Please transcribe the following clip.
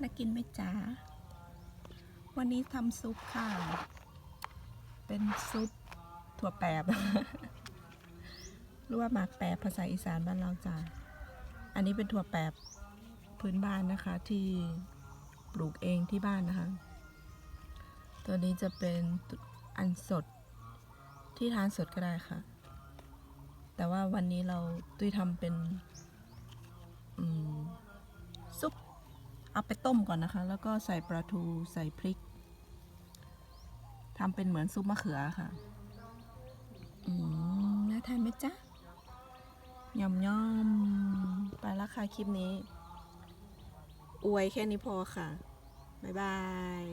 น่ากินไหมจ๊ะวันนี้ทำซุปค่ะ เป็นซุปถั่วแปบหรือว่าหมากแปบภาษาอีสานบ้านเราจ้ะอันนี้เป็นถั่วแปบพื้นบ้านนะคะ ที่ปลูกเองที่บ้านนะคะ ตัวนี้จะเป็นอันสดที่ทานสดก็ได้ค่ะ แต่ว่าวันนี้เราตุ้ยทำเป็นซุป เอาไปต้มก่อนนะคะ แล้วก็ใส่ปลาทูใส่พริกทำเป็นเหมือนซุปมะเขือค่ะ อืมน่าทานไหมจ๊ะยำย่อมๆไปแล้วค่ะคลิปนี้ อวยแค่นี้พอค่ะ บ๊ายบาย